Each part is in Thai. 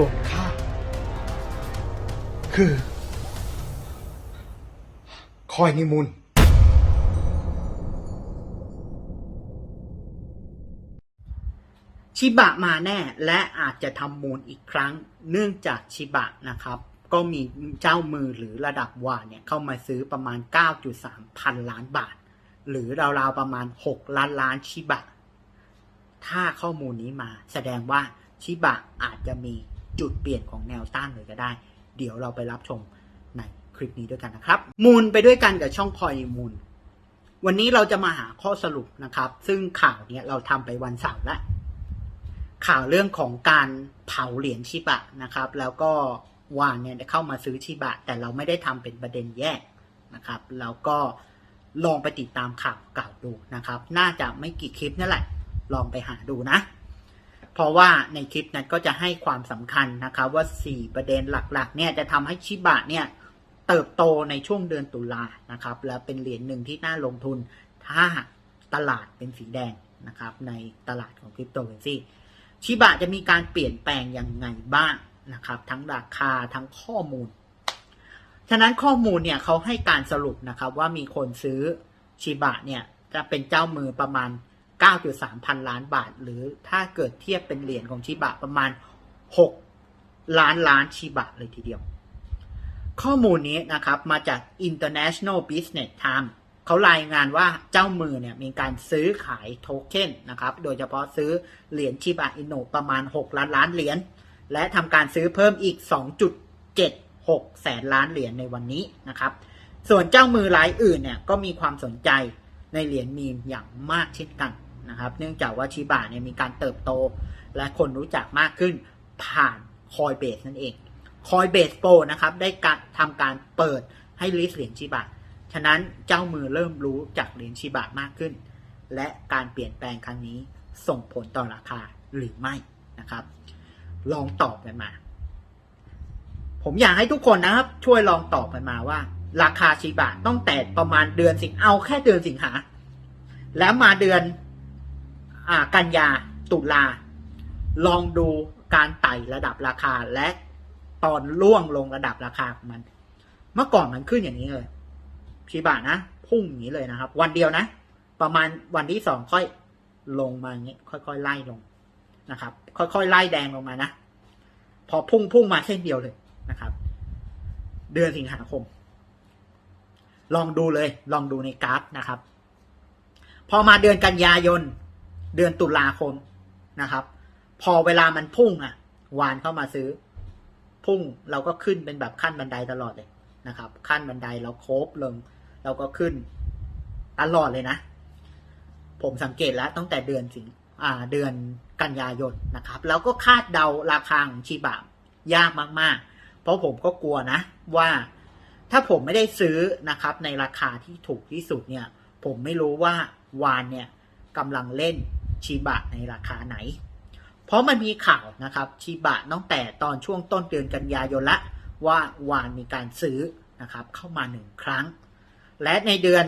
ส่วนข้าคือ คอยนิมุนชิบะมาแน่และอาจจะทำมูลอีกครั้ง เนื่องจากชิบะนะครับ ก็มีเจ้ามือหรือระดับวาเนี่ยเข้ามาซื้อประมาณ 9.3 พันล้านบาท หรือราวๆประมาณ 6 ล้านล้านชิบะ ถ้าข้อมูลนี้มาแสดงว่าชิบะอาจจะมี จุดเปลี่ยนของแนวต้านเลยก็ได้ เดี๋ยวเราไปรับชมในคลิปนี้ด้วยกันนะครับ มูลไปด้วยกันกับช่องคอยมูล วันนี้เราจะมาหาข้อสรุปนะครับ ซึ่งข่าวเนี้ยเราทำไปวันเสาร์แล้วข่าวเรื่องของการเผาเหรียญชิบะนะครับ แล้วก็วานเนี่ยเข้ามาซื้อชิบะ แต่เราไม่ได้ทำเป็นประเด็นแยกนะครับ แล้วก็ลองไปติดตามข่าวเก่าดูนะครับ น่าจะไม่กี่คลิปนั่นแหละ ลองไปหาดูนะ เพราะว่าในคลิปนั้นก็จะให้ความสำคัญนะครับว่า 4 ประเด็นหลักๆเนี่ยจะทำให้ชิบะเนี่ยเติบโตในช่วงเดือนตุลานะครับ และเป็นเหรียญหนึ่งที่น่าลงทุน ถ้าตลาดเป็นสีแดงนะครับในตลาดของคริปโตเคอเรนซีชิบะจะมีการเปลี่ยนแปลงยังไงบ้างนะครับ ทั้งราคาทั้งข้อมูล ฉะนั้นข้อมูลเนี่ยเขาให้การสรุปนะครับว่ามีคนซื้อชิบะเนี่ยจะเป็นเจ้ามือประมาณ 9.3 พันล้านบาท หรือถ้าเกิดเทียบเป็นเหรียญของชิบะประมาณ 6 ล้านล้านชิบะเลยทีเดียว ข้อมูลนี้นะครับมาจาก International Business Times เขารายงานว่าเจ้ามือเนี่ยมีการซื้อขายโทเค็นนะครับ โดยเฉพาะซื้อเหรียญชิบะอินโนประมาณ 6 ล้านล้านเหรียญ และทำการซื้อเพิ่มอีก 2.76 แสนล้านเหรียญในวันนี้นะครับ ส่วนเจ้ามือรายอื่นเนี่ยก็มีความสนใจในเหรียญมีมอย่างมากเช่นกัน นะครับ เนื่องจากว่าชิบะเนี่ยมีการเติบโต และคนรู้จักมากขึ้นผ่านคอยเบสนั่นเองคอยเบสโปนะครับ ได้การทำการเปิดให้ลิสเหรียญชิบะ ฉะนั้นเจ้ามือเริ่มรู้จากเหรียญชิบะมากขึ้น และการเปลี่ยนแปลงครั้งนี้ส่งผลต่อราคาหรือไม่นะครับ ลองตอบกันมา ผมอยากให้ทุกคนนะครับ ช่วยลองตอบกันมาว่า ราคาชิบะต้องแต่ประมาณเดือนสิงเอาแค่เดือนสิงหาแล้วมาเดือน กันยาตุลา ลองดูการไต่ระดับราคาและตอนล่วงลงระดับราคาของมัน เมื่อก่อนมันขึ้นอย่างนี้เลยชิบะนะพุ่งอย่างนี้เลยนะครับ วันเดียวนะ ประมาณวันที่สองค่อยลงมาอย่างนี้ค่อยๆไล่ลงนะครับ ค่อยๆไล่แดงลงมานะ พอพุ่งพุ่งมาเส้นเดียวเลยนะครับ เดือนสิงหาคม ลองดูเลย ลองดูในกราฟนะครับ พอมาเดือนกันยายน เดือนตุลาคมนะครับ พอเวลามันพุ่งอะ วานเข้ามาซื้อ พุ่งเราก็ขึ้นเป็นแบบขั้นบันไดตลอดเลยนะครับ ขั้นบันไดเราโคบลง เราก็ขึ้นตลอดเลยนะ ผมสังเกตแล้วตั้งแต่เดือนสิงอ่าเดือนกันยายนนะครับ แล้วก็คาดเดาราคาของชิบะยากมากๆ เพราะผมก็กลัวนะ ว่าถ้าผมไม่ได้ซื้อนะครับ ในราคาที่ถูกที่สุดเนี่ย ผมไม่รู้ว่าวานเนี่ยกำลังเล่น ชิบะในราคาไหน เพราะมันมีข่าวนะครับชิบะตั้งแต่ตอนช่วงต้นเดือนกันยายนละว่าวานมีการซื้อนะครับเข้ามาหนึ่งครั้ง และในเดือน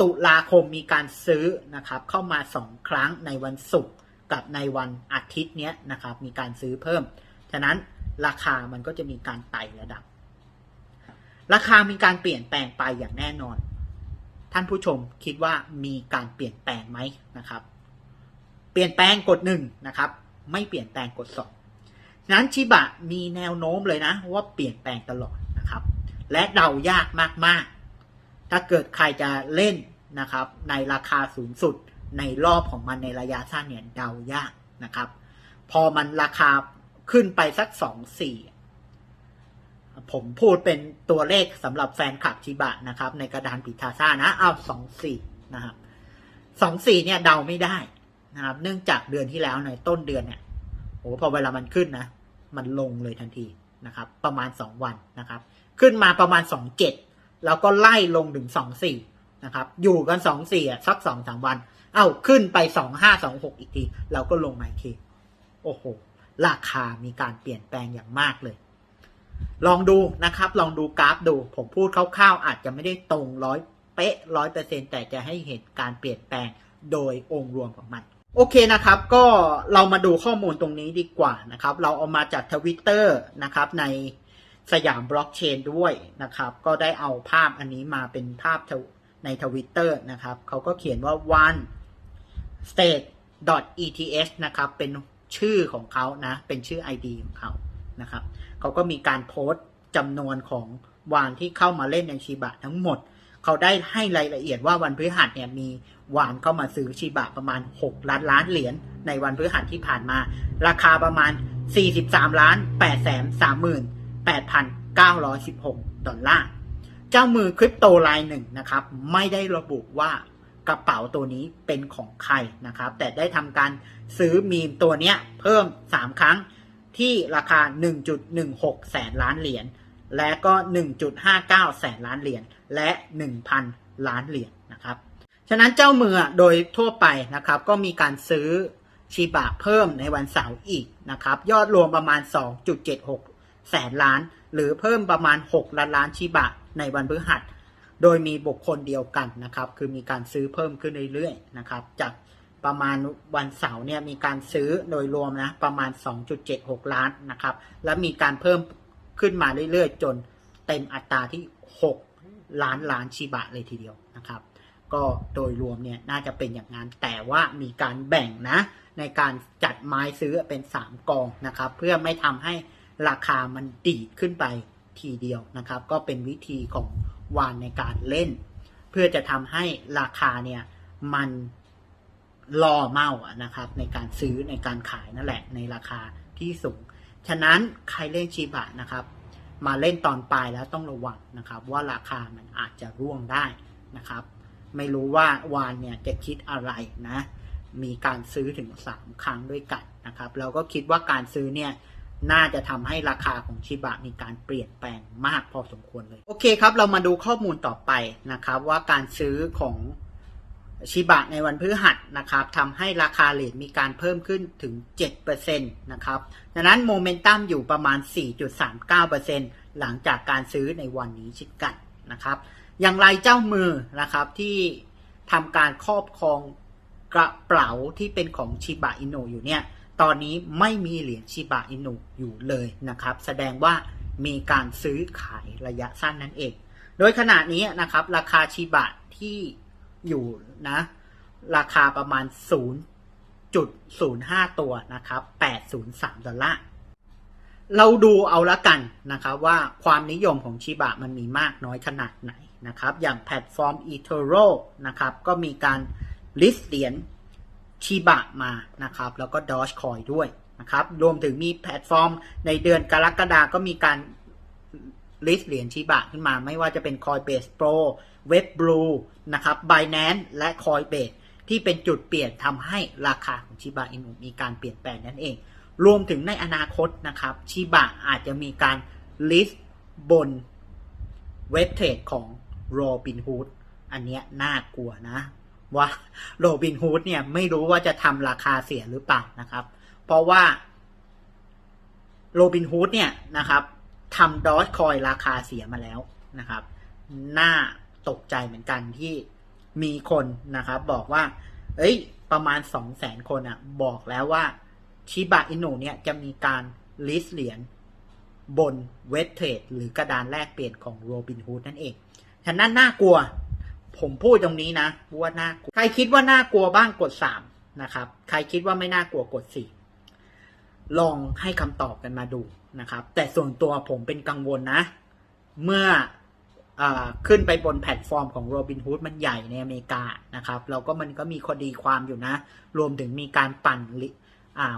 ตุลาคมมีการซื้อนะครับเข้ามาสองครั้งในวันศุกร์กับในวันอาทิตย์เนี้ยนะครับมีการซื้อเพิ่ม ฉะนั้นราคามันก็จะมีการไต่ระดับ ราคามีการเปลี่ยนแปลงไปอย่างแน่นอน ท่านผู้ชมคิดว่ามีการเปลี่ยนแปลงไหมนะครับ เปลี่ยนแปลงกดหนึ่งนะครับ ไม่เปลี่ยนแปลงกดสองนั้นชิบะมีแนวโน้มเลยนะว่าเปลี่ยนแปลงตลอดนะครับ และเดายากมากๆ ถ้าเกิดใครจะเล่นนะครับ ในราคาสูงสุดในรอบของมันในระยะสั้นเนี่ยเดายากนะครับ พอมันราคาขึ้นไปสักสองสี่ผมพูดเป็นตัวเลขสำหรับแฟนคลับชิบะนะครับ ในกระดานปิทาซ่านะเอาสองสี่นะครับสองสี่เนี่ยเดาไม่ได้ นะครับ เนื่องจากเดือนที่แล้วในต้นเดือนเนี่ยโอ้พอเวลามันขึ้นนะ มันลงเลยทันทีนะครับ ประมาณสองวันนะครับ ขึ้นมาประมาณสองเจ็ดแล้วก็ไล่ลงถึงสองสี่นะครับ อยู่กันสองสี่อะสักสองสามวัน เอ้าขึ้นไปสองห้าสองหกอีกที เราก็ลงมาอีกทีโอ้โห ราคามีการเปลี่ยนแปลงอย่างมากเลย ลองดูนะครับ ลองดูกราฟดู ผมพูดคร่าวๆ อาจจะไม่ได้ตรงร้อยเป๊ะร้อยเปอร์เซ็นแต่จะให้เห็นการเปลี่ยนแปลงโดยองค์รวมของมัน โอเคนะครับ ก็เรามาดูข้อมูลตรงนี้ดีกว่านะครับ เราเอามาจากทวิตเตอร์นะครับในสยามบล็อกเชนด้วยนะครับ ก็ได้เอาภาพอันนี้มาเป็นภาพในทวิตเตอร์นะครับ เขาก็เขียนว่า one state eth นะครับ เป็นชื่อของเขานะ เป็นชื่อ ID ของเขานะครับ เขาก็มีการโพสต์จำนวนของวานที่เข้ามาเล่นในชิบะทั้งหมด เขาได้ให้รายละเอียดว่าวันพฤหัสเนี่ยมีวานเข้ามาซื้อชิบะประมาณ 6 ล้านล้านเหรียญในวันพฤหัสที่ผ่านมา ราคาประมาณ 43ล้าน8แสน38,916 ดอลลาร์ เจ้ามือคริปโตรายหนึ่งนะครับ ไม่ได้ระบุว่ากระเป๋าตัวนี้เป็นของใครนะครับ แต่ได้ทำการซื้อมีมตัวเนี้ยเพิ่ม 3 ครั้งที่ราคา 1.16 แสนล้านเหรียญ และก็ 1.59 แสนล้านเหรียญ และ 1,000 ล้านเหรียญนะครับ ฉะนั้นเจ้ามือโดยทั่วไปนะครับ ก็มีการซื้อชิบะเพิ่มในวันเสาร์อีกนะครับ ยอดรวมประมาณ 2.76 แสนล้าน หรือเพิ่มประมาณ 6 ล้านล้านชิบะในวันพฤหัส โดยมีบุคคลเดียวกันนะครับ คือมีการซื้อเพิ่มขึ้นเรื่อยๆนะครับ จากประมาณวันเสาร์เนี่ยมีการซื้อโดยรวมนะประมาณ 2.76 ล้านนะครับ และมีการเพิ่มขึ้นมาเรื่อยๆ จนเต็มอัตราที่ 6 ล้านล้านชิบะเลยทีเดียวนะครับ ก็โดยรวมเนี่ยน่าจะเป็นอย่างนั้น แต่ว่ามีการแบ่งนะ ในการจัดไม้ซื้อเป็น 3 กองนะครับ เพื่อไม่ทำให้ราคามันดีดขึ้นไปทีเดียวนะครับ ก็เป็นวิธีของวานในการเล่น เพื่อจะทำให้ราคาเนี่ยมันรอเมาอะนะครับ ในการซื้อในการขายนั่นแหละในราคาที่สูง ฉะนั้นใครเล่นชิบะนะครับ มาเล่นตอนปลายแล้วต้องระวังนะครับว่าราคามันอาจจะร่วงได้นะครับ ไม่รู้ว่าวานเนี่ยจะคิดอะไรนะ มีการซื้อถึง 3 ครั้งด้วยกันนะครับเราก็คิดว่าการซื้อเนี่ยน่าจะทำให้ราคาของชิบะมีการเปลี่ยนแปลงมากพอสมควรเลย โอเคครับ เรามาดูข้อมูลต่อไปนะครับ ว่าการซื้อของ ชิบะในวันพฤหัสนะครับทำให้ราคาเหรียญมีการเพิ่มขึ้นถึง 7%นะครับดังนั้นโมเมนตัมอยู่ประมาณ 4.39%หลังจากการซื้อในวันนี้เช่นกันนะครับ อย่างไรเจ้ามือนะครับที่ทำการครอบครองกระเป๋าที่เป็นของชิบะอินุอยู่เนี่ย ตอนนี้ไม่มีเหรียญชิบะอินุอยู่เลยนะครับ แสดงว่ามีการซื้อขายระยะสั้นนั่นเอง โดยขณะนี้นะครับ ราคาชิบะที่ อยู่นะ ราคาประมาณ 0.05 ตัวนะครับ803 ดอลลาร์ เราดูเอาละกันนะครับว่าความนิยมของชิบะมันมีมากน้อยขนาดไหนนะครับ อย่างแพลตฟอร์ม eToro นะครับ ก็มีการลิสต์เหรียญชิบะมานะครับ แล้วก็ Dogecoin ด้วยนะครับ รวมถึงมีแพลตฟอร์มในเดือนกรกฎาก็มีการลิสต์เหรียญชิบะขึ้นมา ไม่ว่าจะเป็น Coinbase Pro WebBlue นะครับ Binance และ Coinbase ที่เป็นจุดเปลี่ยนทำให้ราคาของชิบะอินุมีการเปลี่ยนแปลงนั่นเอง รวมถึงในอนาคตนะครับชิบะอาจจะมีการลิสต์บนเว็บเทรดของ Robinhood อันเนี้ยน่ากลัวนะ ว่า Robinhood เนี่ยไม่รู้ว่าจะทำราคาเสียหรือเปล่านะครับ เพราะว่า Robinhood เนี่ยนะครับทำดอ g คอยราคาเสียมาแล้วนะครับน่า ตกใจเหมือนกันที่มีคนนะครับ บอกว่า เอ้ย ประมาณสองแสนคนอะ่ะบอกแล้วว่าชิบะอินุเนี่ยจะมีการลิสเหรียญบนเว็บเทรดหรือกระดานแลกเปลี่ยนของ Robinhood นั่นเองฉะนั้นน่ากลัว ผมพูดตรงนี้นะว่าน่ากลัว ใครคิดว่าน่ากลัวบ้างกดสามนะครับ ใครคิดว่าไม่น่ากลัวกดสี่ลองให้คำตอบกันมาดูนะครับ แต่ส่วนตัวผมเป็นกังวลนะ เมื่อ ขึ้นไปบนแพลตฟอร์มของ Robinhood มันใหญ่ในอเมริกานะครับแล้วก็มันก็มีคดีความอยู่นะ รวมถึงมีการปั่น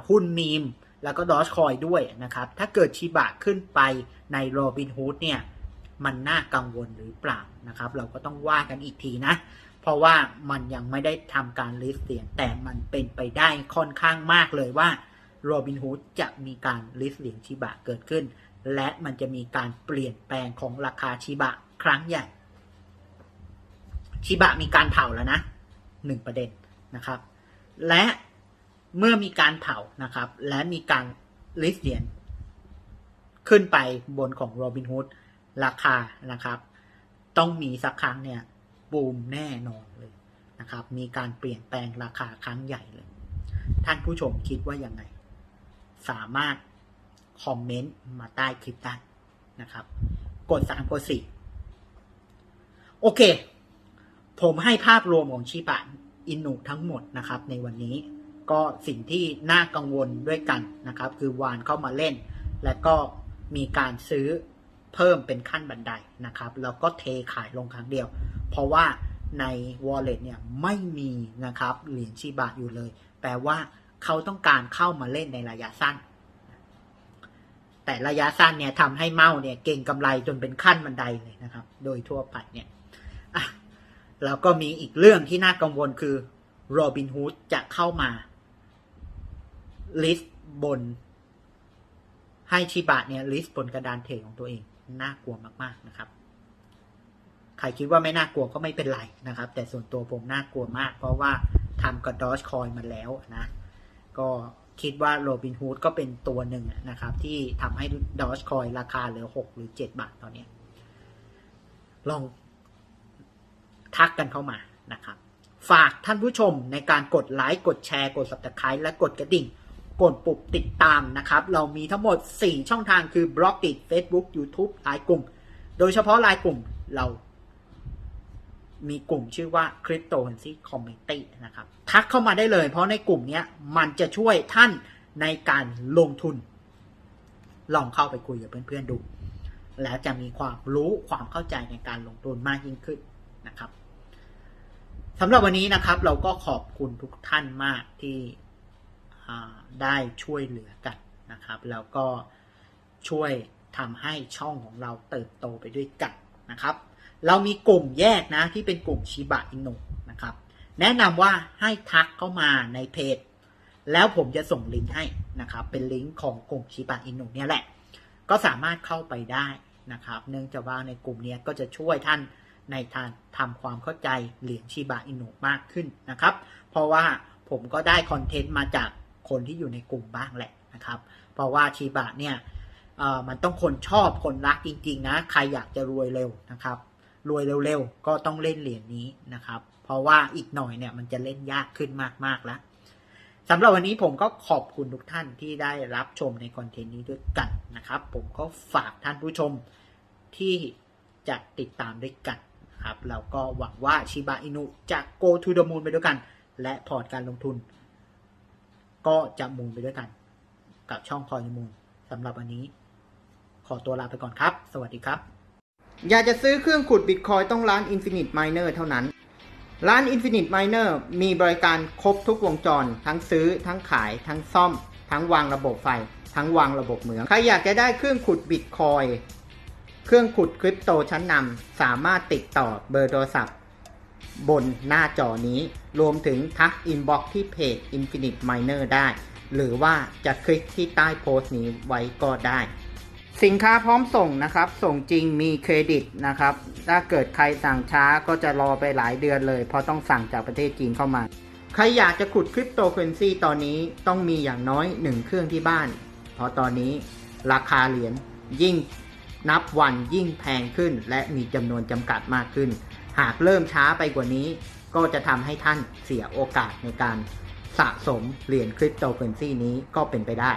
หุ้นมีม แล้วก็ดอชคอยด้วยนะครับ ถ้าเกิดชิบะขึ้นไปใน Robinhood เนี่ยมันน่ากังวลหรือเปล่านะครับ เราก็ต้องว่ากันอีกทีนะ เพราะว่ามันยังไม่ได้ทำการลิสต์เสียง แต่มันเป็นไปได้ค่อนข้างมากเลยว่า Robinhood จะมีการลิสต์เหรียญชิบะเกิดขึ้น และมันจะมีการเปลี่ยนแปลงของราคาชิบะ ครั้งใหญ่ ชิบะมีการเผาแล้วนะหนึ่งประเด็นนะครับ และเมื่อมีการเผานะครับ และมีการลิสเหรียญขึ้นไปบนของ Robinhood ราคานะครับ ต้องมีสักครั้งเนี่ยบูมแน่นอนเลยนะครับ มีการเปลี่ยนแปลงราคาครั้งใหญ่เลย ท่านผู้ชมคิดว่ายังไง สามารถคอมเมนต์มาใต้คลิปได้นะครับ กดสามกดสี่ โอเค ผมให้ภาพรวมของชิบะอินุทั้งหมดนะครับ ในวันนี้ก็สิ่งที่น่ากังวลด้วยกันนะครับ คือวานเข้ามาเล่น และก็มีการซื้อเพิ่มเป็นขั้นบันไดนะครับ แล้วก็เทขายลงครั้งเดียว เพราะว่าใน wallet เนี่ยไม่มีนะครับเหรียญชิบะอยู่เลย แปลว่าเขาต้องการเข้ามาเล่นในระยะสั้น แต่ระยะสั้นเนี่ยทำให้เมาเนี่ยเก่งกำไรจนเป็นขั้นบันไดเลยนะครับ โดยทั่วไปเนี่ย อะแล้วก็มีอีกเรื่องที่น่ากังวลคือโรบินฮูดจะเข้ามา ลิสต์บน ให้ชิบะเนี่ยลิสต์บนกระดานเทรดของตัวเอง น่ากลัวมากๆนะครับ ใครคิดว่าไม่น่ากลัวก็ไม่เป็นไรนะครับ แต่ส่วนตัวผมน่ากลัวมาก เพราะว่าทำกับดอชคอยมาแล้วนะ ก็คิดว่าโรบินฮูดก็เป็นตัวหนึ่งนะครับ ที่ทำให้ดอชคอยราคาเหลือหกหรือเจ็ดบาทตอนนี้ ลอง ทักกันเข้ามานะครับ ฝากท่านผู้ชมในการกดไลค์กดแชร์กด subscribe และกดกระดิ่งกดปุ่มติดตามนะครับ เรามีทั้งหมด 4 ช่องทางคือบล็อก d ิ Facebook YouTube ไลน์กลุ่ม โดยเฉพาะไลน์กลุ่มเรา มีกลุ่มชื่อว่า Cryptocurrency Community นะครับ ทักเข้ามาได้เลย เพราะในกลุ่มนี้มันจะช่วยท่านในการลงทุน ลองเข้าไปคุยกับเพื่อนๆดู แล้วจะมีความรู้ความเข้าใจในการลงทุนมากยิ่งขึ้นนะครับ สำหรับวันนี้นะครับ เราก็ขอบคุณทุกท่านมากที่ได้ช่วยเหลือกันนะครับ แล้วก็ช่วยทำให้ช่องของเราเติบโตไปด้วยกันนะครับ เรามีกลุ่มแยกนะที่เป็นกลุ่มชิบะอินุนะครับ แนะนำว่าให้ทักเข้ามาในเพจ แล้วผมจะส่งลิงก์ให้นะครับ เป็นลิงก์ของกลุ่มชิบะอินุเนี่ยแหละ ก็สามารถเข้าไปได้นะครับ เนื่องจากว่าในกลุ่มนี้ก็จะช่วยท่าน ในการทำความเข้าใจเหรียญชิบะอินุมากขึ้นนะครับ เพราะว่าผมก็ได้คอนเทนต์มาจากคนที่อยู่ในกลุ่มบ้างแหละนะครับ เพราะว่าชิบะเนี่ยมันต้องคนชอบคนรักจริงๆนะ ใครอยากจะรวยเร็วนะครับ รวยเร็วๆ ก็ต้องเล่นเหรียญนี้นะครับ เพราะว่าอีกหน่อยเนี่ยมันจะเล่นยากขึ้นมากๆแล้วสำหรับวันนี้ผมก็ขอบคุณทุกท่านที่ได้รับชมในคอนเทนต์นี้ด้วยกันนะครับ ผมก็ฝากท่านผู้ชมที่จะติดตามด้วยกัน ครับเราก็หวังว่าชิบะอินุจะ go to the moon ไปด้วยกัน และพอร์ตการลงทุน ก็จะมูนไปด้วยกัน กับช่องคอยมูนสำหรับวันนี้ ขอตัวลาไปก่อนครับ สวัสดีครับ อยากจะซื้อเครื่องขุดบิตคอยต้องร้าน Infinite Miner เท่านั้น ร้าน Infinite Miner มีบริการครบทุกวงจร ทั้งซื้อ ทั้งขาย ทั้งซ่อม ทั้งวางระบบไฟ ทั้งวางระบบเหมือง ใครอยากจะได้เครื่องขุดบิตคอย เครื่องขุดคริปโตชั้นนำสามารถติดต่อเบอร์โทรศัพท์ บนหน้าจอนี้ รวมถึงทักอินบ็อกที่เพจ Infinite Miner ได้ หรือว่าจะคลิกที่ใต้โพสต์นี้ไว้ก็ได้ สินค้าพร้อมส่งนะครับ ส่งจริงมีเครดิตนะครับ ถ้าเกิดใครสั่งช้าก็จะรอไปหลายเดือนเลย เพราะต้องสั่งจากประเทศจีนเข้ามา ใครอยากจะขุดคริปโตเคอเรนซีตอนนี้ต้องมีอย่างน้อยหนึ่งเครื่องที่บ้าน เพราะตอนนี้ราคาเหรียญยิ่ง นับวันยิ่งแพงขึ้น และมีจำนวนจำกัดมากขึ้น หากเริ่มช้าไปกว่านี้ ก็จะทำให้ท่านเสียโอกาสในการสะสมเหรียญคริปโตเคอเรนซีนี้ก็เป็นไปได้